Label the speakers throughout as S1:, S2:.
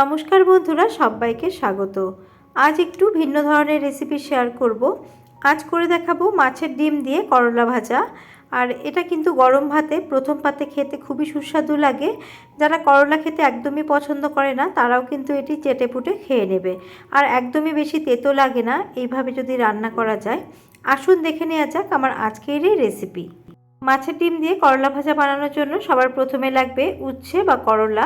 S1: নমস্কার বন্ধুরা, সবাইকে স্বাগত। আজ একটু ভিন্ন ধরনের রেসিপি শেয়ার করব। আজ করে দেখাবো মাছের ডিম দিয়ে করলা ভাজা। আর এটা কিন্তু গরম ভাতে, প্রথম পাতে খেতে খুবই সুস্বাদু লাগে। যারা করলা খেতে একদমই পছন্দ করে না, তারাও কিন্তু এটি চেটে পুটে খেয়ে নেবে। আর একদমই বেশি তেতো লাগে না, এইভাবে যদি রান্না করা যায়। আসুন দেখে নেওয়া যাক আমার আজকের এই রেসিপি মাছের ডিম দিয়ে করলা ভাজা বানানোর জন্য সবার প্রথমে লাগবে উচ্ছে বা করলা।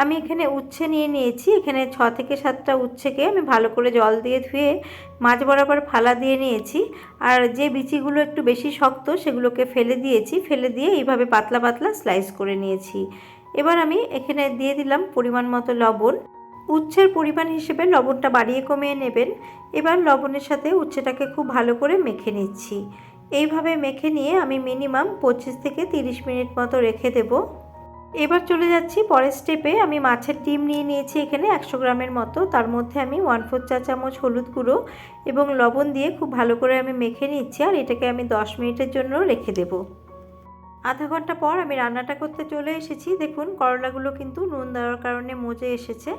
S1: আমি এখানে উচ্ছে নিয়ে নিয়েছি। এখানে ছ থেকে সাতটা উচ্ছেকে আমি ভালো করে জল দিয়ে ধুয়ে মাছ বরাবর ফালা দিয়ে নিয়েছি। আর যে বিচিগুলো একটু বেশি শক্ত সেগুলোকে ফেলে দিয়েছি। ফেলে দিয়ে এইভাবে পাতলা পাতলা স্লাইস করে নিয়েছি। এবার আমি এখানে দিয়ে দিলাম পরিমাণ মতো লবণ। উচ্ছের পরিমাণ হিসেবে লবণটা বাড়িয়ে কমিয়ে নেবেন। এবার লবণের সাথে উচ্ছেটাকে খুব ভালো করে মেখে নিচ্ছি। এইভাবে মেখে নিয়ে আমি মিনিমাম পঁচিশ থেকে তিরিশ মিনিট মতো রেখে দেব। এবার চলে যাচ্ছি পরের স্টেপে আমি মাছের ডিম নিয়ে নিয়েছি এখানে একশো গ্রামের মতো। তার মধ্যে আমি ওয়ান ফোর চা চামচ হলুদ গুঁড়ো এবং লবণ দিয়ে খুব ভালো করে আমি মেখে নিচ্ছি আর এটাকে আমি দশ মিনিটের জন্য রেখে দেব। আধা ঘণ্টা পর আমি রান্নাটা করতে চলে এসেছি। দেখুন, করলাগুলো কিন্তু নুন দেওয়ার কারণে মজে এসেছে।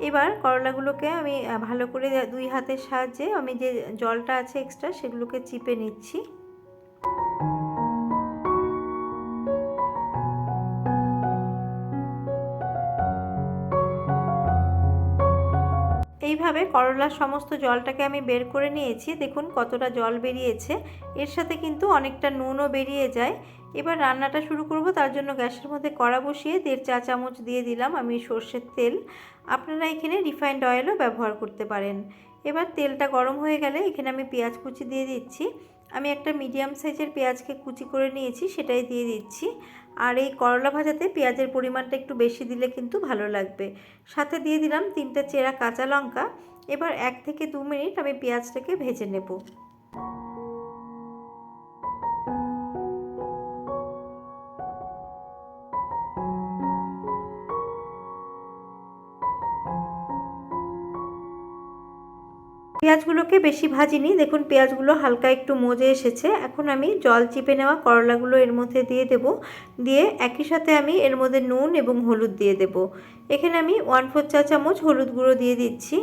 S1: এবার করলাগুলোকে আমি ভালো করে দুই হাতের সাহায্যে আমি যে জলটা আছে এক্সট্রা সেগুলোকে চিপে নিচ্ছি। এইভাবে করলার সমস্ত জলটাকে আমি বের করে নিয়েছি। দেখুন কতটা জল বেরিয়েছে। এর সাথে কিন্তু অনেকটা নুনও বেরিয়ে যায়। এবার রান্নাটা শুরু করব। তার জন্য গ্যাসের মধ্যে কড়া বসিয়ে দেড় চা চামচ দিয়ে দিলাম আমি সর্ষের তেল। আপনারা এখানে রিফাইন্ড অয়েলও ব্যবহার করতে পারেন। এবার তেলটা গরম হয়ে গেলে এখানে আমি পেঁয়াজ কুচি দিয়ে দিচ্ছি। আমি একটা মিডিয়াম সাইজের পেঁয়াজকে কুচি করে নিয়েছি, সেটাই দিয়ে দিচ্ছি। আর এই করলা ভাজাতে পেঁয়াজের পরিমাণটা একটু বেশি দিলে কিন্তু ভালো লাগবে। সাথে দিয়ে দিলাম তিনটা চেরা কাঁচা লঙ্কা। এবার এক থেকে দু মিনিট আমি পেঁয়াজটাকে ভেজে নেব। পেঁয়াজগুলোকে বেশি ভাজিনি। দেখুন, পেঁয়াজগুলো হালকা একটু মজে এসেছে। এখন আমি জল চিপে নেওয়া করলাগুলো এর মধ্যে দিয়ে দেব। দিয়ে একই সাথে আমি এর মধ্যে নুন এবং হলুদ দিয়ে দেব। এখানে আমি ওয়ান ফোর চা চামচ হলুদ গুঁড়ো দিয়ে দিচ্ছি।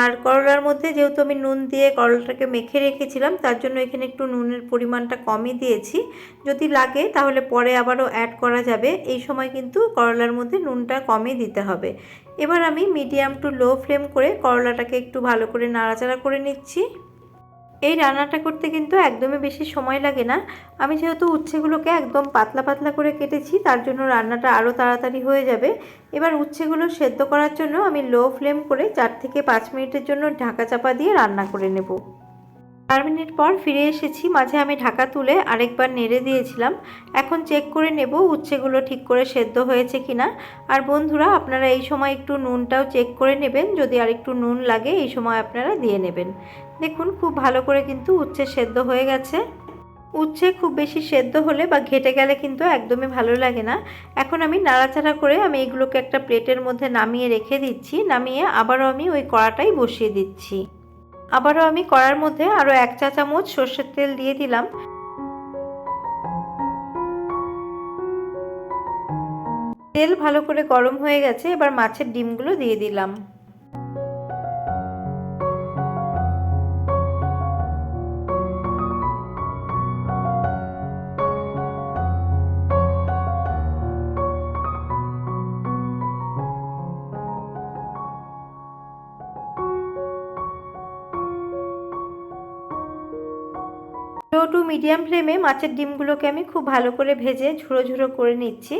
S1: আর করলার মধ্যে যেহেতু আমি নুন দিয়ে করলাটাকে মেখে রেখেছিলাম, তার জন্য এখানে একটু নুনের পরিমাণটা কমই দিয়েছি। যদি লাগে, তাহলে পরে আবারও অ্যাড করা যাবে। এই সময় কিন্তু করলার মধ্যে নুনটা কমই দিতে হবে। এবার আমি মিডিয়াম টু লো ফ্লেম করে করলাটাকে একটু ভালো করে নাড়াচাড়া করে নিচ্ছি। এই রান্নাটা করতে কিন্তু একদমই বেশি সময় লাগে না। আমি যেহেতু উচ্ছেগুলোকে একদম পাতলা পাতলা করে কেটেছি, তার জন্য রান্নাটা আরও তাড়াতাড়ি হয়ে যাবে। এবার উচ্ছেগুলো সেদ্ধ করার জন্য আমি লো ফ্লেম করে চার থেকে পাঁচ মিনিটের জন্য ঢাকা চাপা দিয়ে রান্না করে নেব। চার মিনিট পর ফিরে এসেছি, মাঝে আমি ঢাকা তুলে আরেকবার নেড়ে দিয়েছিলাম। এখন চেক করে নেব উচ্ছেগুলো ঠিক করে সেদ্ধ হয়েছে কিনা। আর বন্ধুরা, আপনারা এই সময় একটু নুনটাও চেক করে নেবেন, যদি আর একটু নুন লাগে, এই সময় আপনারা দিয়ে নেবেন। দেখুন, খুব ভালো করে কিন্তু উচ্ছে সেদ্ধ হয়ে গেছে। উচ্ছে খুব বেশি সেদ্ধ হলে বা ঘেটে গেলে কিন্তু একদমই ভালো লাগে না। এখন আমি নাড়াচাড়া করে আমি এগুলোকে একটা প্লেটের মধ্যে নামিয়ে রেখে দিচ্ছি। নামিয়ে আবারও আমি ওই কড়াটাই বসিয়ে দিচ্ছি। আবারও আমি কড়ার মধ্যে আরও এক চা চামচ সর্ষের তেল দিয়ে দিলাম। তেল ভালো করে গরম হয়ে গেছে, এবার মাছের ডিমগুলো দিয়ে দিলাম। টু মিডিয়াম ফ্লেমে মাছের ডিমগুলোকে আমি খুব ভালো করে ভেজে ঝুড়ো ঝুড়ো করে নিচ্ছি।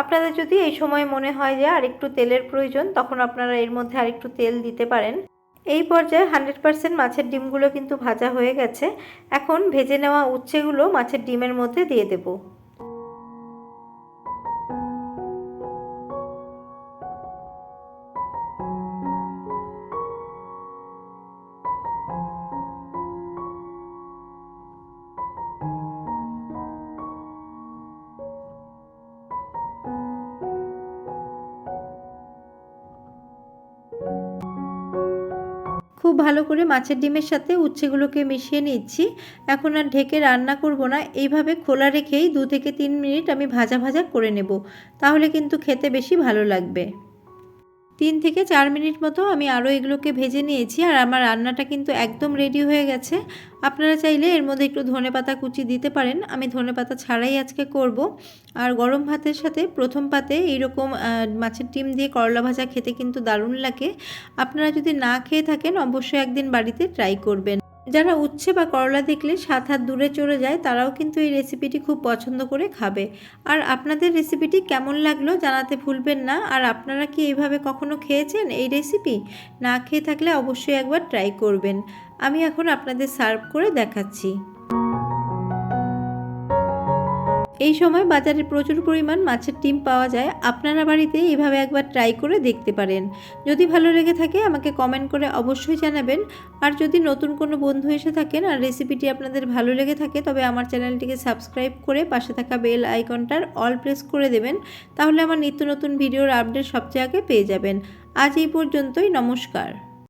S1: আপনাদের যদি এই সময় মনে হয় যে আরেকটু তেলের প্রয়োজন, তখন আপনারা এর মধ্যে আরেকটু তেল দিতে পারেন। এই পর্যায়ে হান্ড্রেড পারসেন্ট মাছের ডিমগুলো কিন্তু ভাজা হয়ে গেছে। এখন ভেজে নেওয়া উচ্ছেগুলো মাছের ডিমের মধ্যে দিয়ে দেবো। ভালো করে মাছের ডিমের সাথে উচ্ছেগুলোকে মিশিয়ে নিচ্ছি। এখন আর ঢেকে রান্না করব না। এইভাবে খোলা রেখেই দু থেকে তিন মিনিট আমি ভাজা ভাজা করে নেব। তাহলে কিন্তু খেতে বেশি ভালো লাগবে। তিন থেকে চার মিনিট মতো আমি আরও এগুলোকে ভেজে নিয়েছি আর আমার রান্নাটা কিন্তু একদম রেডি হয়ে গেছে। আপনারা চাইলে এর মধ্যে একটু ধনে পাতা কুচি দিতে পারেন। আমি ধনে পাতা ছাড়াই আজকে করব। আর গরম ভাতের সাথে প্রথম পাতে এইরকম মাছের ডিম দিয়ে করলা ভাজা খেতে কিন্তু দারুণ লাগে। আপনারা যদি না খেয়ে থাকেন, অবশ্যই একদিন বাড়িতে ট্রাই করবেন। যারা উচ্ছে বা করলা দেখলে সাত হাত দূরে চলে যায়, তারাও কিন্তু এই রেসিপিটি খুব পছন্দ করে খাবে। আর আপনাদের রেসিপিটি কেমন লাগল জানাতে ভুলবেন না। আর আপনারা কি এইভাবে কখনো খেয়েছেন এই রেসিপি না খেয়ে থাকলে অবশ্যই একবার ট্রাই করবেন। আমি এখন আপনাদের সার্ভ করে দেখাচ্ছি। এই সময় বাজারে প্রচুর পরিমাণ মাছের ডিম পাওয়া যায়। আপনারা বাড়িতে এভাবে একবার ট্রাই করে দেখতে পারেন। যদি ভালো লেগে থাকে, আমাকে কমেন্ট করে অবশ্যই জানাবেন। আর যদি নতুন কোনো বন্ধু এসে থাকেন আর রেসিপিটি আপনাদের ভালো লেগে থাকে, তবে আমার চ্যানেলটিকে সাবস্ক্রাইব করে পাশে থাকা বেল আইকনটার অল প্রেস করে দেবেন। তাহলে আমার নিত্য নতুন ভিডিওর আপডেট সবচেয়ে আগে পেয়ে যাবেন। আজ এই পর্যন্তই, নমস্কার।